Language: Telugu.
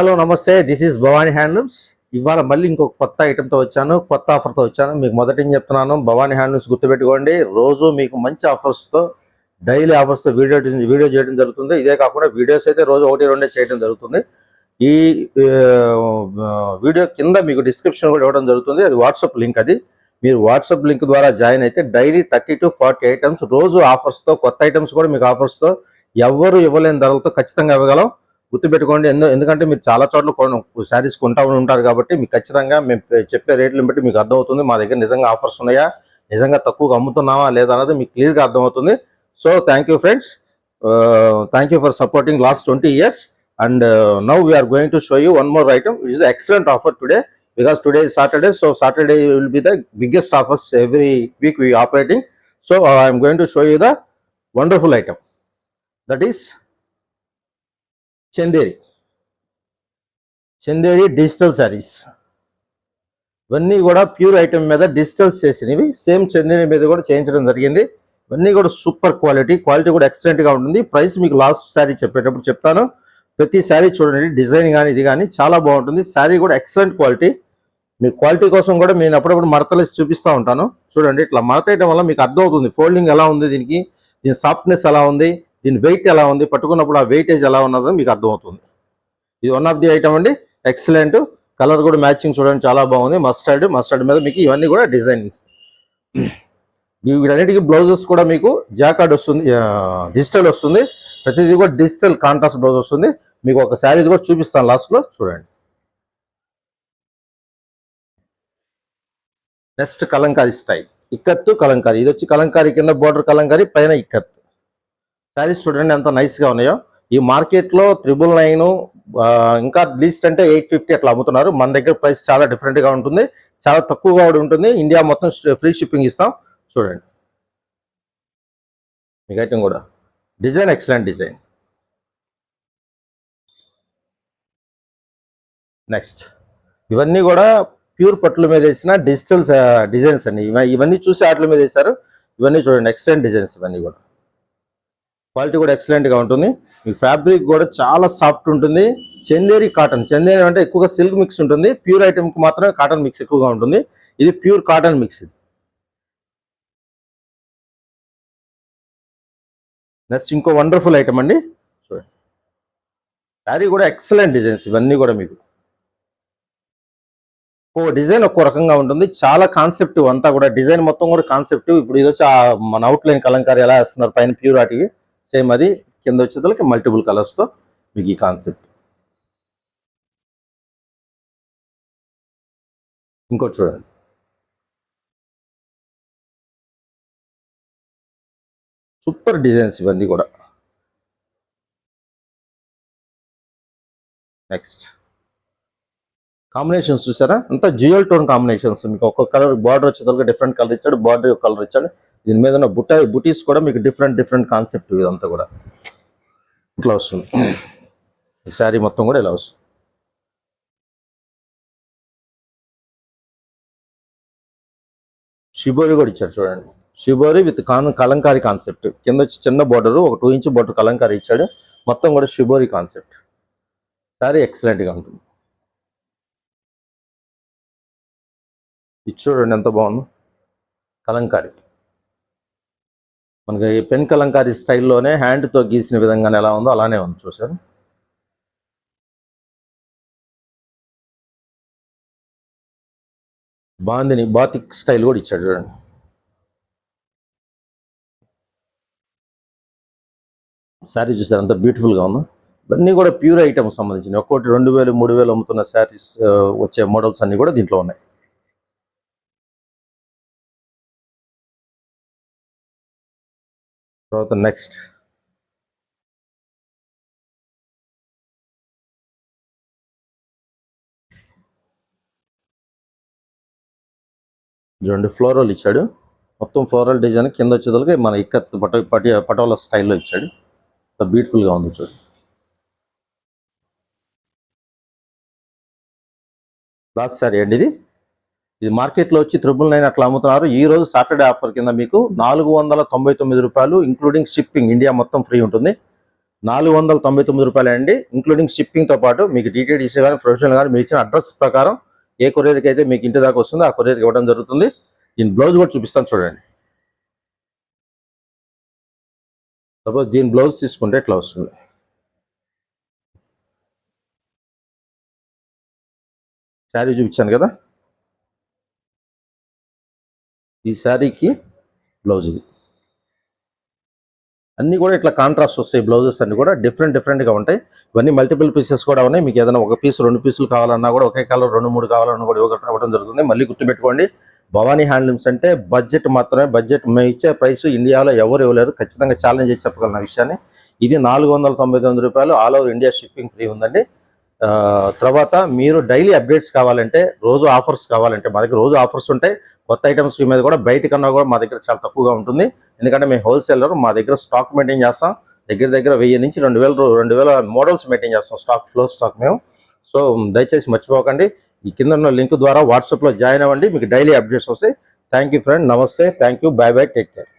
హలో నమస్తే. దిస్ ఈస్ భవానీ హ్యాండ్లూమ్స్ ఇవాళ మళ్ళీ ఇంకొక కొత్త ఐటెంతో వచ్చాను. కొత్త ఆఫర్తో వచ్చాను. మీకు మొదటి చెప్తున్నాను భవానీ హ్యాండ్లూమ్స్ గుర్తుపెట్టుకోండి. రోజు మీకు మంచి ఆఫర్స్తో డైలీ ఆఫర్స్తో వీడియో వీడియో చేయడం జరుగుతుంది. ఇదే కాకుండా వీడియోస్ అయితే రోజు ఒకటి రెండే చేయడం జరుగుతుంది. ఈ వీడియో కింద మీకు డిస్క్రిప్షన్ కూడా ఇవ్వడం జరుగుతుంది. అది వాట్సాప్ లింక్ అది. మీరు వాట్సాప్ లింక్ ద్వారా జాయిన్ అయితే daily thirty to forty items రోజు ఆఫర్స్తో కొత్త ఐటమ్స్ కూడా మీకు ఆఫర్స్తో ఎవరు ఇవ్వలేని ధరలతో ఖచ్చితంగా ఇవ్వగలం. గుర్తుపెట్టుకోండి ఎందు ఎందుకంటే మీరు చాలా చోట్ల శారీస్ కొంటా ఉంటారు కాబట్టి మీకు ఖచ్చితంగా మేము చెప్పే రేట్లను బట్టి మీకు అర్థమవుతుంది మా దగ్గర నిజంగా ఆఫర్స్ ఉన్నాయా నిజంగా తక్కువగా అమ్ముతున్నావా లేదా అనేది మీకు క్లియర్గా అర్థమవుతుంది. So thank you friends thank you for supporting last twenty years and now we are going to show you one more item is excellent offer today because today Saturday so Saturday will be the biggest offers every week we operating so I'm going to show you the wonderful item that is Chanderi. Chanderi digital saris. ఇవన్నీ కూడా ప్యూర్ ఐటమ్ మీద డిజిటల్స్ చేసినవి. సేమ్ చందేరి మీద కూడా చేయించడం జరిగింది. ఇవన్నీ కూడా సూపర్ క్వాలిటీ. క్వాలిటీ కూడా ఎక్సలెంట్గా ఉంటుంది. ప్రైస్ మీకు లాస్ట్ శారీ చెప్పేటప్పుడు చెప్తాను. ప్రతి శారీ చూడండి. డిజైన్ కానీ ఇది కానీ చాలా బాగుంటుంది. శారీ కూడా ఎక్సలెంట్ క్వాలిటీ. మీ క్వాలిటీ కోసం కూడా నేను అప్పుడప్పుడు మడతలేసి చూపిస్తూ ఉంటాను. చూడండి. ఇట్లా మరత వల్ల మీకు అర్థమవుతుంది. ఫోల్డింగ్ ఎలా ఉంది దీనికి? దీని సాఫ్ట్నెస్ ఎలా ఉంది? దీని వెయిట్ ఎలా ఉంది? పట్టుకున్నప్పుడు ఆ వెయిటేజ్ ఎలా ఉన్నదో మీకు అర్థమవుతుంది. ఇది వన్ ఆఫ్ ది ఐటమ్ అండి. ఎక్సలెంట్ కలర్ కూడా మ్యాచింగ్ చూడండి చాలా బాగుంది. మస్టర్డ్ మస్టర్డ్ మీద మీకు ఇవన్నీ కూడా డిజైన్ వీటన్నిటికీ బ్లౌజెస్ కూడా మీకు జాకార్డ్ వస్తుంది డిజిటల్ వస్తుంది. ప్రతిదీ కూడా డిజిటల్ కాంట్రాస్ట్ బ్లౌజ్ వస్తుంది. మీకు ఒక శారీ కూడా చూపిస్తాను లాస్ట్లో చూడండి. Next Kalamkari style ikat Kalamkari. ఇది వచ్చి కలంకారీ కింద బోర్డర్ కలంకారీ పైన ఇక్కత్ శారీస్ చూడండి ఎంత నైస్గా ఉన్నాయో. ఈ మార్కెట్లో త్రిబుల్ నైన్ ఇంకా లీస్ట్ అంటే ఎయిట్ ఫిఫ్టీ అట్లా అమ్ముతున్నారు. మన దగ్గర ప్రైస్ చాలా డిఫరెంట్గా ఉంటుంది. చాలా తక్కువగా కూడా ఉంటుంది. ఇండియా మొత్తం ఫ్రీ షిప్పింగ్ ఇస్తాం. చూడండి. మీకు ఐటమ్ కూడా. Design excellent design. నెక్స్ట్. ఇవన్నీ కూడా ప్యూర్ పట్ల మీద వేసిన డిజిటల్ డిజైన్స్ అండి. ఇవన్నీ చూసి వాటి మీద వేశారు. ఇవన్నీ చూడండి. ఎక్సలెంట్ డిజైన్స్ ఇవన్నీ కూడా. క్వాలిటీ కూడా ఎక్సలెంట్గా ఉంటుంది. ఈ ఫ్యాబ్రిక్ కూడా చాలా సాఫ్ట్ ఉంటుంది. చందేరి కాటన్ చందేరి అంటే ఎక్కువగా సిల్క్ మిక్స్ ఉంటుంది. ప్యూర్ ఐటెంకి మాత్రమే కాటన్ మిక్స్ ఎక్కువగా ఉంటుంది. ఇది ప్యూర్ కాటన్ మిక్స్ ఇది. నెక్స్ట్ ఇంకో వండర్ఫుల్ ఐటమ్ అండి. చూడండి. శారీ కూడా ఎక్సలెంట్ డిజైన్స్ ఇవన్నీ కూడా మీకు. ఓ డిజైన్ ఒక్కో రకంగా ఉంటుంది. చాలా కాన్సెప్ట్ అంతా కూడా డిజైన్ మొత్తం కూడా కాన్సెప్ట్ ఇప్పుడు ఇది వచ్చి మన అవుట్లైన్ కలంకారీ ఎలా వేస్తున్నారు పైన ప్యూర్ వాటికి? సేమ్ అది. కింద వచ్చేదానికి మల్టిపుల్ కలర్స్తో మీకు ఈ కాన్సెప్ట్ ఇంకోటి చూడండి. సూపర్ డిజైన్స్ ఇవన్నీ కూడా. నెక్స్ట్ కాంబినేషన్స్ చూసారా? అంతా జియల్ టోన్ కాంబినేషన్స్. మీకు ఒక్కొక్క కలర్ బార్డర్ వచ్చేదాకా డిఫరెంట్ కలర్ ఇచ్చాడు బార్డర్ కలర్ ఇచ్చాడు. దీని మీద ఉన్న బుట్ట బుటీస్ కూడా మీకు డిఫరెంట్ డిఫరెంట్ కాన్సెప్ట్ ఇదంతా కూడా. ఇట్లా వస్తుంది. ఈ శారీ మొత్తం కూడా ఇలా వస్తుంది. షిబోరి కూడా ఇచ్చారు చూడండి. Shibori with con Kalamkari concept కింద చిన్న బార్డర్ ఒక టూ ఇంచ్ బార్డర్ కలంకారీ ఇచ్చాడు. మొత్తం కూడా షిబోరి కాన్సెప్ట్ శారీ ఎక్సలెంట్గా ఉంటుంది. ఇది చూడండి ఎంత బాగుందో? కలంకారీ. మనకి పెన్ కలంకారీ స్టైల్లోనే హ్యాండ్తో గీసిన విధంగా ఎలా ఉందో అలానే ఉంది చూసారు బాందిని బాతిక్ స్టైల్ కూడా ఇచ్చాడు చూడండి. శారీ చూసారు అంత బ్యూటిఫుల్గా ఉందో. ఇవన్నీ కూడా ప్యూర్ ఐటమ్స్ సంబంధించినవి. ఒక్కోటి రెండు వేలు మూడు వేలు అమ్ముతున్న శారీస్ వచ్చే మోడల్స్ అన్నీ కూడా దీంట్లో ఉన్నాయి. తర్వాత నెక్స్ట్. చూడండి ఫ్లోరల్ ఇచ్చాడు. మొత్తం ఫ్లోరల్ డిజైన్ కింద వచ్చేదానికి మన ఇక్కత్ పట పటి పటోల స్టైల్లో ఇచ్చాడు. బ్యూటిఫుల్గా ఉంది చూడు. లాస్ట్ సారీ అండి ఇది ఇది మార్కెట్లో వచ్చి త్రిబుల్ నైన్ అట్లా అమ్ముతున్నారు. ఈ రోజు సాటర్డే ఆఫర్ కింద మీకు నాలుగు వందల తొంభై తొమ్మిది రూపాయలు ఇంక్లూడింగ్ షిప్పింగ్ ఇండియా మొత్తం ఫ్రీ ఉంటుంది. నాలుగు వందల తొంభై తొమ్మిది రూపాయలు అండి. ఇంక్లూడింగ్ షిప్పింగ్తో పాటు మీకు టీటీడీసీ కానీ ప్రొఫెషనల్ కానీ మీరు ఇచ్చిన అడ్రస్ ప్రకారం ఏ కొరియర్కి అయితే మీకు ఇంటి దాకా వస్తుందో ఆ కొరియర్కి ఇవ్వడం జరుగుతుంది. దీని బ్లౌజ్ కూడా చూపిస్తాను చూడండి. సపోజ్ దీని బ్లౌజ్ తీసుకుంటే ఇట్లా వస్తుంది. శారీ చూపించాను కదా. ఈ శారీకి బ్లౌజ్ ఇది. అన్నీ కూడా ఇట్లా కాంట్రాస్ట్ వస్తాయి బ్లౌజెస్ అన్నీ కూడా డిఫరెంట్ డిఫరెంట్గా ఉంటాయి. ఇవన్నీ మల్టిపుల్ పీసెస్ కూడా ఉన్నాయి. మీకు ఏదైనా ఒక పీస్ రెండు పీసులు కావాలన్నా కూడా ఒకే కలర్ రెండు మూడు కావాలన్నా కూడా ఇవ్వక- ఇవ్వడం జరుగుతుంది. మళ్ళీ గుర్తుపెట్టుకోండి భవానీ హ్యాండ్లూమ్స్ అంటే బడ్జెట్ మాత్రమే బడ్జెట్ మేము ఇచ్చే ప్రైస్ ఇండియాలో ఎవరు ఇవ్వలేరు. ఖచ్చితంగా ఛాలెంజ్ చేసి చెప్పగలను విషయాన్ని. ఇది నాలుగు వందల తొంభై తొమ్మిది రూపాయలు all over India shipping free ఉందండి. తర్వాత మీరు డైలీ అప్డేట్స్ కావాలంటే రోజు ఆఫర్స్ కావాలంటే మా దగ్గర రోజు ఆఫర్స్ ఉంటాయి. కొత్త ఐటమ్స్ మీద కూడా బయట కన్నా కూడా మా దగ్గర చాలా తక్కువగా ఉంటుంది. ఎందుకంటే మేము హోల్సేలర్ మా దగ్గర స్టాక్ మెయింటైన్ చేస్తాం. దగ్గర దగ్గర వెయ్యి నుంచి రెండు వేల రెండు వేల మోడల్స్ మెయింటైన్ చేస్తాం స్టాక్ ఫ్లో స్టాక్ మేము. సో దయచేసి మర్చిపోకండి. ఈ కింద ఉన్న లింక్ ద్వారా వాట్సాప్లో జాయిన్ అవ్వండి. మీకు డైలీ అప్డేట్స్ వస్తాయి. Thank you friend. నమస్తే. Thank you. Bye bye take care.